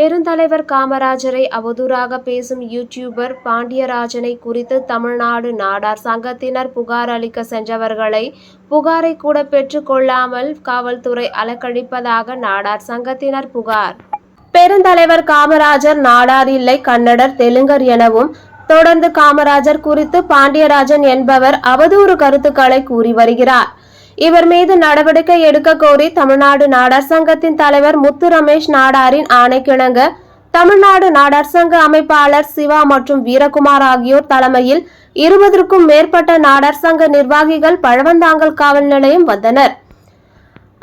பெருந்தலைவர் காமராஜரை அவதூறாக பேசும் யூடியூபர் பாண்டியராஜனை குறித்து தமிழ்நாடு நாடார் சங்கத்தினர் புகார் அளிக்க சென்றவர்களை புகாரை கூட பெற்றுக்கொள்ளாமல் காவல்துறை அலக்கழிப்பதாக நாடார் சங்கத்தினர் புகார். பெருந்தலைவர் காமராஜர் நாடார் இல்லை கன்னடர் தெலுங்கர் எனவும் தொடர்ந்து காமராஜர் குறித்து பாண்டியராஜன் என்பவர் அவதூறு கருத்துக்களை கூறி வருகிறார். இவர் மீது நடவடிக்கை எடுக்க கோரி தமிழ்நாடு நாடார் சங்கத்தின் தலைவர் முத்து ரமேஷ் நாடாரின் ஆணைக்கிணங்க தமிழ்நாடு நாடார் சங்க அமைப்பாளர் சிவா மற்றும் வீரகுமார் ஆகியோர் தலைமையில் இருபதற்கும் மேற்பட்ட நாடார் சங்க நிர்வாகிகள் பழவந்தாங்கல் காவல் நிலையம் வந்தனர்.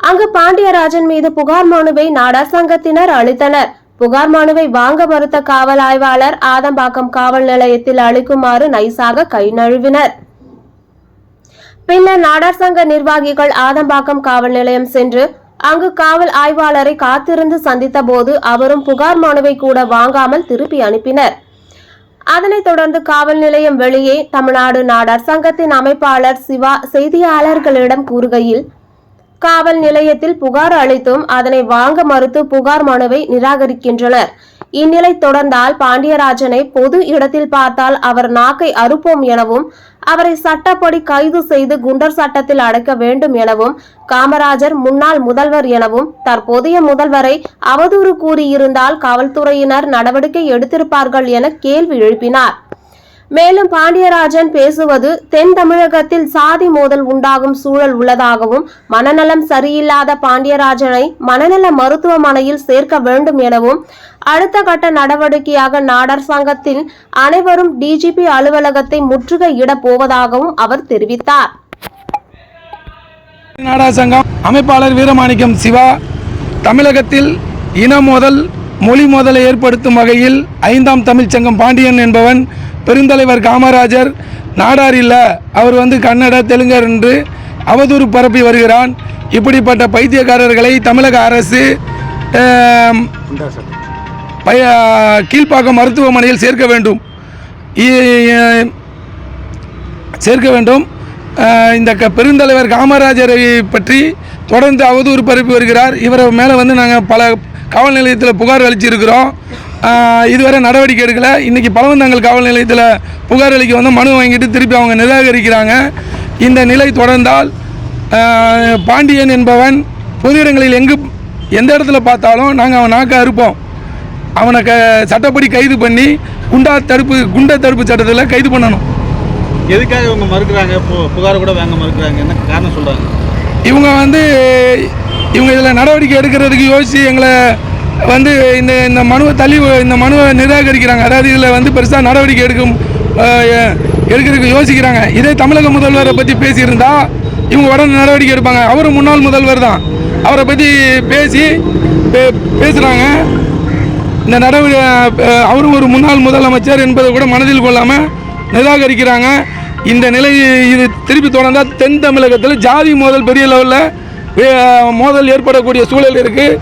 அங்கு பாண்டியராஜன் மீது புகார் மனுவை நாடார் சங்கத்தினர் அளித்தனர். புகார் மனுவை வாங்க மறுத்த காவல் ஆய்வாளர் ஆதம்பாக்கம் காவல் நிலையத்தில் அளிக்குமாறு நைசாக கை நழுவினர். பின்னர் நாடார் சங்க நிர்வாகிகள் ஆதம்பாக்கம் காவல் நிலையம் சென்று அங்கு காவல் ஆய்வாளரை காத்திருந்து சந்தித்த போது அவரும் புகார் மனுவை கூட வாங்காமல் திருப்பி அனுப்பினர். அதனைத் தொடர்ந்து காவல் நிலையம் வெளியே தமிழ்நாடு நாடார் சங்கத்தின் அமைப்பாளர் சிவா செய்தியாளர்களிடம் கூறுகையில் காவல் நிலையத்தில் புகார் அளித்தும் அதனை வாங்க மறுத்து புகார் மனுவை நிராகரிக்கின்றனர். இந்நிலை தொடர்ந்தால் பாண்டியராஜனை பொது இடத்தில் பார்த்தால் அவர் நாக்கை அறுப்போம் எனவும் அவரை சட்டப்படி கைது செய்து குண்டர் சட்டத்தில் அடைக்க வேண்டும் எனவும் காமராஜர் முன்னாள் முதல்வர் எனவும் தற்போதைய முதல்வரை அவதூறு கூறியிருந்தால் காவல்துறையினர் நடவடிக்கை எடுத்திருப்பார்கள் என கேள்வி எழுப்பினார். மேலும் பாண்டியராஜன் பேசுவது தென் தமிழகத்தில் சாதி மோதல் உண்டாகும் சூழல் உள்ளதாகவும் மனநலம் சரியில்லாத பாண்டியராஜனை மனநல மருத்துவமனையில் சேர்க்க வேண்டும் எனவும் அடுத்த கட்ட நடவடிக்கையாக நாடார் சங்கத்தில் அனைவரும் டிஜிபி அலுவலகத்தை முற்றுகையிடப் போவதாகவும் அவர் தெரிவித்தார். நாடா சங்கம் அமைப்பாளர் வீரமாணிக்கம் சிவா தமிழகத்தில் இன மோதல் மொழி மோதலை ஏற்படுத்தும் வகையில் ஐந்தாம் தமிழ்ச்சங்கம் பாண்டியன் என்பவன் பெருந்தலைவர் காமராஜர் நாடார் இல்லை அவர் வந்து கன்னட தெலுங்கர் என்று அவதூறு பரப்பி வருகிறான். இப்படிப்பட்ட பைத்தியக்காரர்களை தமிழக அரசு பய கீழ்ப்பாக்கம் மருத்துவமனையில் சேர்க்க வேண்டும். இ- சேர்க்க வேண்டும். இந்த க பெருந்தலைவர் காமராஜரை பற்றி தொடர்ந்து அவதூறு பரப்பி வருகிறார். இவரை மேலே வந்து நாங்கள் பல காவல் நிலையத்தில் புகார் அளிச்சிருக்கிறோம். இதுவரை நடவடிக்கை எடுக்கலை. இன்றைக்கி பழவந்தாங்கல் காவல் நிலையத்தில் புகார் அளிக்க வந்து மனு வாங்கிட்டு திருப்பி அவங்க நிராகரிக்கிறாங்க. இந்த நிலை தொடர்ந்தால் பாண்டியன் என்பவன் பொது இடங்களில் எங்கு எந்த இடத்துல பார்த்தாலும் நாங்கள் அவன் நாக்க அறுப்போம் அவனை க சட்டப்படி கைது பண்ணி குண்டா தடுப்பு குண்டா தடுப்பு சட்டத்தில் கைது பண்ணணும். எதுக்காக இவங்க மறுக்கிறாங்க? புகார் கூட வாங்க மறுக்கிறாங்க. என்ன காரணம் சொல்றாங்க? இவங்க வந்து இவங்க இதில் நடவடிக்கை எடுக்கிறதுக்கு யோசித்து எங்களை வந்து இந்த இந்த மனுவை தள்ளி இந்த மனுவை நிராகரிக்கிறாங்க. அதாவது இதில் வந்து பெருசாக நடவடிக்கை எடுக்கும் எடுக்கிறதுக்கு யோசிக்கிறாங்க. இதே தமிழக முதல்வரை பற்றி பேசியிருந்தா இவங்க உடனே நடவடிக்கை எடுப்பாங்க. அவரும் முன்னாள் முதல்வர் தான். அவரை பற்றி பேசி பே- பேசுகிறாங்க இந்த நடவடிக்கை அவரும் ஒரு முன்னாள் முதலமைச்சர் என்பதை கூட மனதில் கொள்ளாமல் நிராகரிக்கிறாங்க. இந்த நிலை இது திருப்பி தொடர்ந்தால் தென் தமிழகத்தில் ஜாதி மோதல் பெரிய லெவலில் மோதல் ஏற்படக்கூடிய சூழல் இருக்குது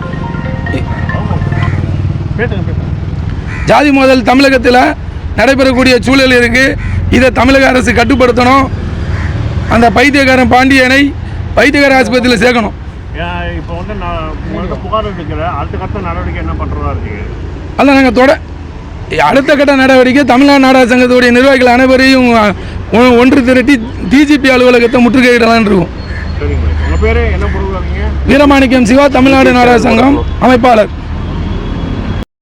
ஜாதி மோதல் தமிழகத்தில் நடைபெறக்கூடிய சூழல் இருக்குது இதை தமிழக அரசு கட்டுப்படுத்தணும். அந்த பைத்தியக்காரன் பாண்டியனை பைத்தியக்கார ஆஸ்பத்திரியில் சேர்க்கணும். இப்போ வந்து நான் உங்களுக்கு புகார் அளிக்கிற அடுத்த கட்ட நடவடிக்கை என்ன பண்ணுறதா இருக்கீங்க அல்ல நாங்கள் தொட அடுத்த கட்ட நடவடிக்கை தமிழ்நாடு நாடக சங்கத்துடைய நிர்வாகிகள் அனைவரையும் ஒன்று திரட்டி டிஜிபி அலுவலகத்தை முற்றுகையிடலாம்னு இருக்கும். வீரமாணிக்கம் சிவா தமிழ்நாடு நாடக சங்கம் அமைப்பாளர்.